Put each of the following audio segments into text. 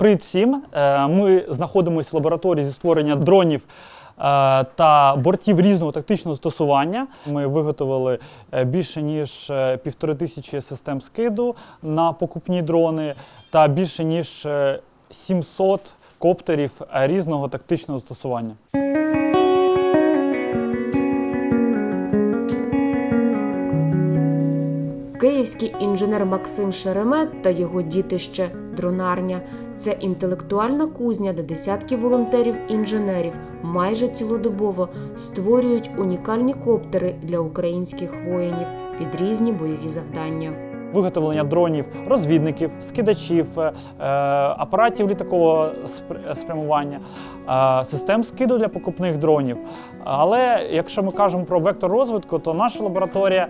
Привіт всім! Е, Ми знаходимося в лабораторії зі створення дронів е, та бортів різного тактичного застосування. Ми виготовили е, більше ніж півтори тисячі систем скиду на покупні дрони та більше ніж е, 700 коптерів різного тактичного застосування. Київський інженер Максим Шеремет та його дітище Дронарня це інтелектуальна кузня, де десятки волонтерів-інженерів майже цілодобово створюють унікальні коптери для українських воїнів під різні бойові завдання. виготовлення дронів, розвідників, скидачів, е, е, апаратів літакового спрямування, е, систем скиду для покупних дронів. Але якщо ми кажемо про вектор розвитку, то наша лабораторія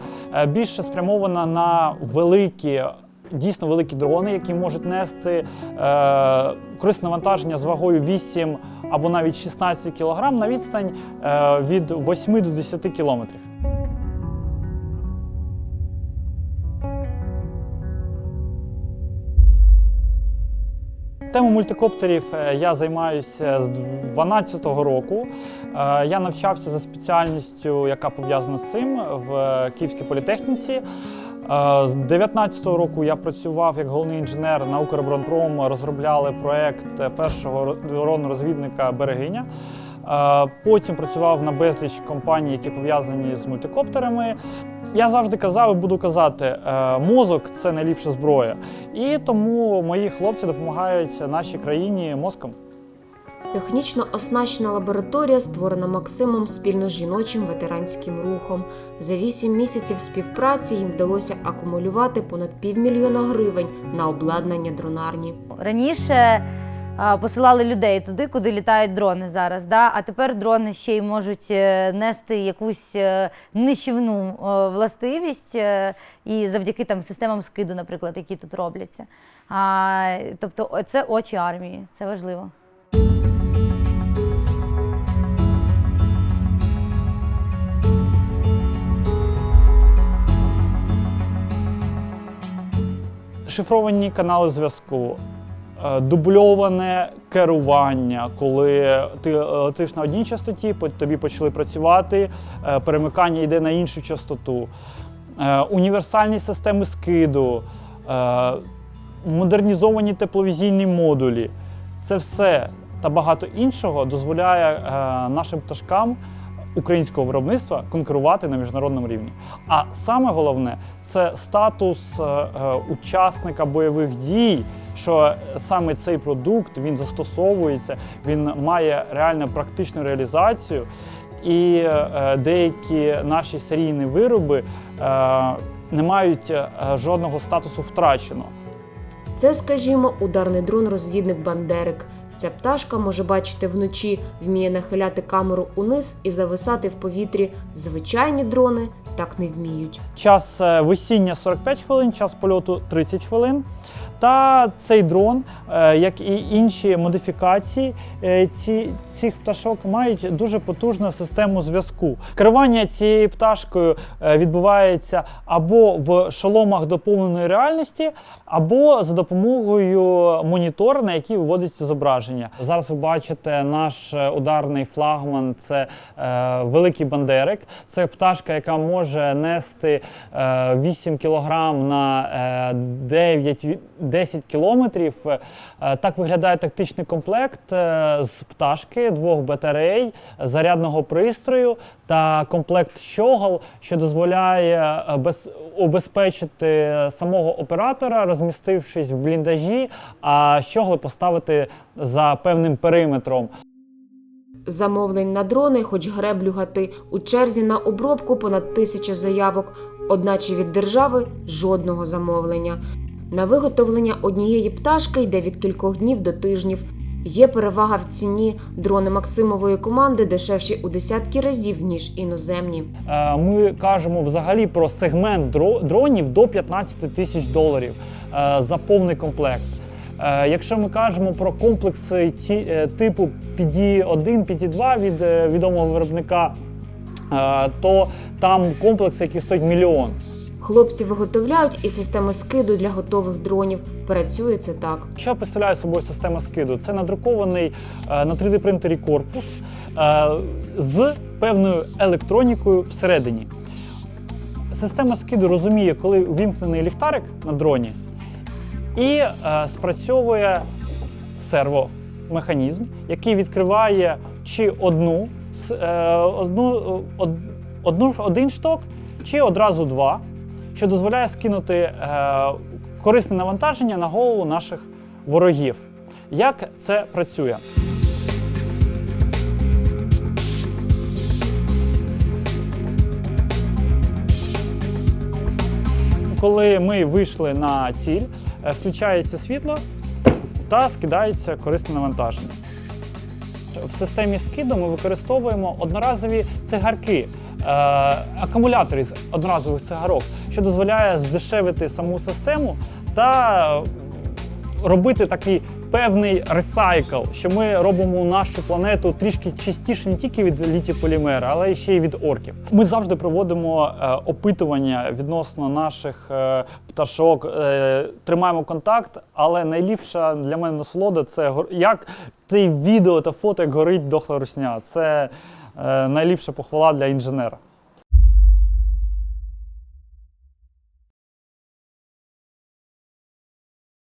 більше спрямована на великі. Дійсно великі дрони, які можуть нести е, корисне навантаження з вагою 8 або навіть 16 кг на відстань е, від 8 до 10 кілометрів. Тему мультикоптерів е, я займаюся з 2012 року. Е, Я навчався за спеціальністю, яка пов'язана з цим в Київській політехніці. Е, З 2019 року я працював як головний інженер на Укроборонпром, розробляли проект першого дрону-розвідника Берегиня. Е, Потім працював на безліч компаній, які пов'язані з мультикоптерами. Я завжди казав і буду казати, е, мозок це найліпша зброя. І тому мої хлопці допомагають нашій країні мозком. Технічно оснащена лабораторія створена Максимом спільно з жіночим ветеранським рухом. За вісім місяців співпраці їм вдалося акумулювати понад півмільйона гривень на обладнання дронарні. Раніше посилали людей туди, куди літають дрони зараз. Да? А тепер дрони ще й можуть е, нести якусь е, нищівну е, властивість, і завдяки там системам скиду, наприклад, які тут робляться. Тобто, це очі армії, це важливо. Шифровані канали зв'язку, е, дубльоване керування, коли ти летиш на одній частоті, тобі почали працювати, е, перемикання йде на іншу частоту, Е, універсальні системи скиду, е, модернізовані тепловізійні модулі. Це все та багато іншого дозволяє е, нашим пташкам українського виробництва конкурувати на міжнародному рівні. А саме головне це статус е, е, учасника бойових дій. Що саме цей продукт він застосовується, він має реально практичну реалізацію, і е, деякі наші серійні вироби не мають жодного статусу втрачено. Це, скажімо, ударний дрон-розвідник Бандерик. Ця пташка може бачити вночі, вміє нахиляти камеру униз і зависати в повітрі. Звичайні дрони так не вміють. Час е, висіння 45 хвилин, час польоту 30 хвилин. Та цей дрон, е, як і інші модифікації, е, ці, цих пташок мають дуже потужну систему зв'язку. Керування цією пташкою е, відбувається або в шоломах доповненої реальності, або за допомогою монітора, на який виводиться зображення. Зараз ви бачите наш е, ударний флагман це е, великий бандерик. Це пташка, яка може нести е, 8 кг на е, 9-10 кілометрів. Е, так виглядає тактичний комплект з пташки, двох батарей, зарядного пристрою та комплект щогол, що дозволяє е, без, убезпечити самого оператора, розмістившись в бліндажі, а щогли поставити за певним периметром. Замовлень на дрони, хоч греблю гати, у черзі на обробку понад тисяча заявок, одначе від держави жодного замовлення. На виготовлення однієї пташки йде від кількох днів до тижнів. Є перевага в ціні. Дрони Максимової команди дешевші у десятки разів, ніж іноземні. Е, Ми кажемо взагалі про сегмент дро- дронів до 15 тисяч доларів е, за повний комплект. Е, Якщо ми кажемо про комплекси типу PD1, PD2 від відомого виробника, то там комплекси, які стоять мільйон. Хлопці виготовляють і системи скиду для готових дронів. Працює це так. Що представляє собою система скиду? Це надрукований е, на 3D принтері корпус е, з певною електронікою всередині. Система скиду розуміє, коли вімкнений ліхтарик на дроні, і е, спрацьовує сервомеханізм, який відкриває чи одну, одну, один шток, чи одразу два, що дозволяє скинути е, корисне навантаження на голову наших ворогів. Як це працює? Коли ми вийшли на ціль, е, включається світло та скидається корисне навантаження. В системі скиду ми використовуємо одноразові цигарки, акумулятори з одноразових цигарок, що дозволяє здешевити саму систему та робити такий певний ресайкл, що ми робимо нашу планету трішки чистіше не тільки від літій-полімера, але ще й від орків. Ми завжди проводимо е, опитування відносно наших е, пташок, е, тримаємо контакт, але найліпша для мене насолода це як те відео та фото, як горить дохла русня. Це е, найліпша похвала для інженера.